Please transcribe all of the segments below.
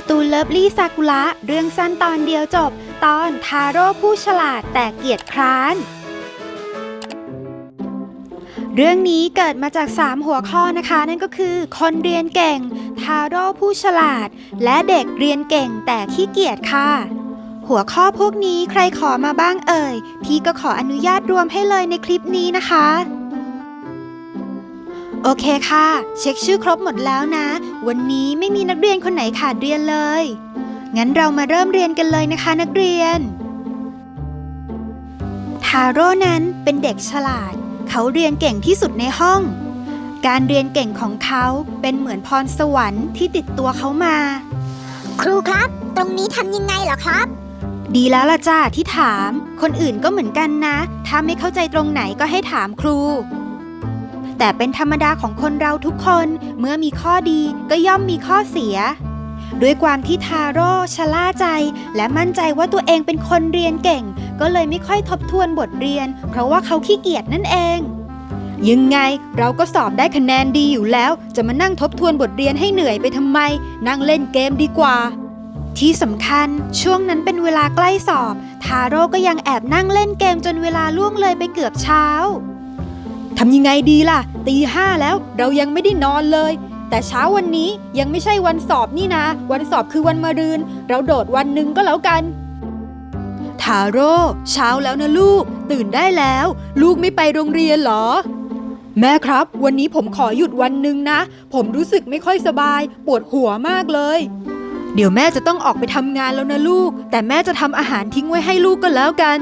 การ์ตูนเลิฟลี่ซากุระเรื่องสั้นตอนเดียวจบ ตอนทาโร่ผู้ฉลาดแต่เกียจคร้าน เรื่องนี้เกิดมาจาก 3 หัวข้อนะคะ นั่นก็คือ คนเรียนเก่ง ทาโร่ผู้ฉลาด และเด็กเรียนเก่งแต่ขี้เกียจค่ะ หัวข้อพวกนี้ใครขอมาบ้างเอ่ย พี่ก็ขออนุญาตรวมให้เลยในคลิปนี้นะคะ โอเคค่ะ เช็คชื่อครบหมดแล้วนะ วันนี้ไม่มีนักเรียนคนไหนขาดเรียนเลย งั้นเรามาเริ่มเรียนกันเลยนะคะนักเรียน ทาโร่นั้นเป็นเด็กฉลาด เขาเรียนเก่งที่สุดในห้อง การเรียนเก่งของเขาเป็นเหมือนพรสวรรค์ที่ติดตัวเขามา ครูครับ ตรงนี้ทำยังไงเหรอครับ ดีแล้วล่ะจ้าที่ถาม คนอื่นก็เหมือนกันนะ ถ้าไม่เข้าใจตรงไหนก็ให้ถามครู แต่เป็นธรรมดาของคนเราทุกคนเมื่อมีข้อดีก็ย่อมมีข้อเสีย ด้วยความที่ทาโร่ชะล่าใจ และมั่นใจว่าตัวเองเป็นคนเรียนเก่ง ก็เลยไม่ค่อยทบทวนบทเรียน เพราะว่าเขาขี้เกียจนั่นเอง ยังไงเราก็สอบได้คะแนนดีอยู่แล้ว จะมานั่งทบทวนบทเรียนให้เหนื่อยไปทำไม นั่งเล่นเกมดีกว่าที่สำคัญช่วงนั้นเป็นเวลาใกล้สอบ ทาโร่ก็ยังแอบนั่งเล่นเกมจนเวลาล่วงเลยไปเกือบเช้า ทำยังไงดีล่ะ ตีห้าแล้วเรายังไม่ได้นอนเลย แต่เช้าวันนี้ยังไม่ใช่วันสอบนี่นะ วันสอบคือวันมะรืน เราโดดวันหนึ่งก็แล้วกัน ทาโร่เช้าแล้วนะลูก ตื่นได้แล้ว ลูกไม่ไปโรงเรียนหรอ แม่ครับ วันนี้ผมขอหยุดวันหนึ่งนะ ผมรู้สึกไม่ค่อยสบาย ปวดหัวมากเลยเดี๋ยวแม่จะต้องออกไปทำงานแล้วนะลูก แต่แม่จะทำอาหารทิ้งไว้ให้ลูกก็แล้วกัน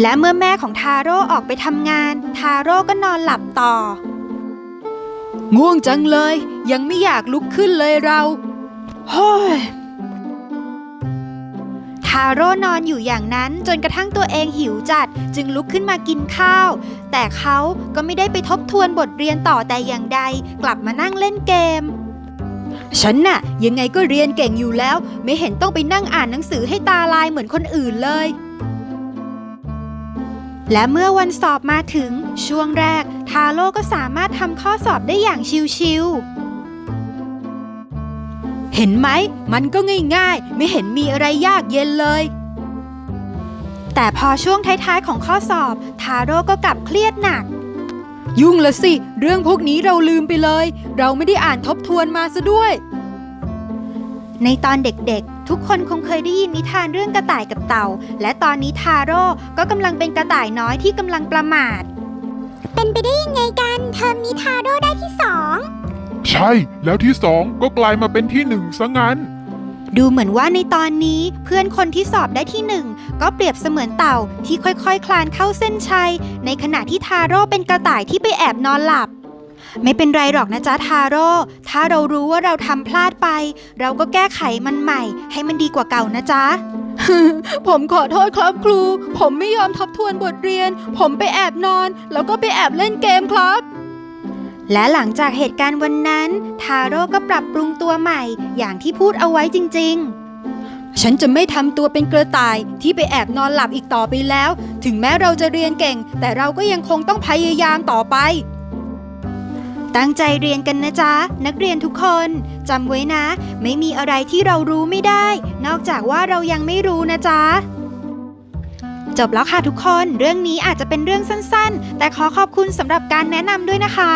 และเมื่อแม่ของทาโร่ออกไปทำงาน ทาโร่ก็นอนหลับต่อ ง่วงจังเลย ยังไม่อยากลุกขึ้นเลยเราเฮ้ยทาโร่นอนอยู่อย่างนั้นจนกระทั่งตัวเองหิวจัดจึงลุกขึ้นมากินข้าว แต่เขาก็ไม่ได้ไปทบทวนบทเรียนต่อแต่อย่างใด กลับมานั่งเล่นเกม ฉันน่ะ ยังไงก็เรียนเก่งอยู่แล้ว ไม่เห็นต้องไปนั่งอ่านหนังสือให้ตาลายเหมือนคนอื่นเลย และเมื่อวันสอบมาถึง ช่วงแรก ทาโร่ก็สามารถทำข้อสอบได้อย่างชิวๆ เห็นไหม มันก็ง่ายๆ ไม่เห็นมีอะไรยากเย็นเลย แต่พอช่วงท้ายๆของข้อสอบ ทาโร่ก็กลับเครียดหนัก ยุ่งละสิ เรื่องพวกนี้เราลืมไปเลย เราไม่ได้อ่านทบทวนมาซะด้วย ในตอนเด็กๆ ทุกคนคงเคยได้ยินนิทานเรื่องกระต่ายกับเต่า และตอนนี้ทาโร่ก็กำลังเป็นกระต่ายน้อยที่กำลังประมาท เป็นไปได้ยังไงกันเทอมนี้ทาโร่ได้ที่สองใช่ แล้วที่สองก็กลายมาเป็นที่หนึ่งซะงั้น ดูเหมือนว่าในตอนนี้เพื่อนคนที่สอบได้ที่หนึ่งก็เปรียบเสมือนเต่าที่ค่อยๆคคลานเข้าเส้นชัย ในขณะที่ทาโร่เป็นกระต่ายที่ไปแอบนอนหลับ ไม่เป็นไรหรอกนะจ๊ะทาโร่ ถ้าเรารู้ว่าเราทำพลาดไป เราก็แก้ไขมันใหม่ ให้มันดีกว่าเก่านะจ๊ะ ผมขอโทษครับครู ผมไม่ยอมทบทวนบทเรียน ผมไปแอบนอน แล้วก็ไปแอบเล่นเกมครับ และหลังจากเหตุการณ์วันนั้น ทาโร่ก็ปรับปรุงตัวใหม่ อย่างที่พูดเอาไว้จริง ๆฉันจะไม่ทำตัวเป็นกระต่ายที่ไปแอบนอนหลับอีกต่อไปแล้ว ถึงแม้เราจะเรียนเก่ง แต่เราก็ยังคงต้องพยายามต่อไป ตั้งใจเรียนกันนะจ๊ะ นักเรียนทุกคนจำไว้นะ ไม่มีอะไรที่เรารู้ไม่ได้ นอกจากว่าเรายังไม่รู้นะจ๊ะจบแล้วค่ะทุกคนเรื่องนี้อาจจะเป็นเรื่องสั้นๆ แต่ขอขอบคุณสำหรับการแนะนำด้วยนะคะ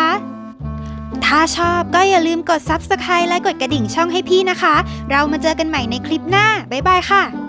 ถ้าชอบก็อย่าลืมกด Subscribe และกดกระดิ่งช่องให้พี่นะคะ เรามาเจอกันใหม่ในคลิปหน้า บ๊ายบายค่ะ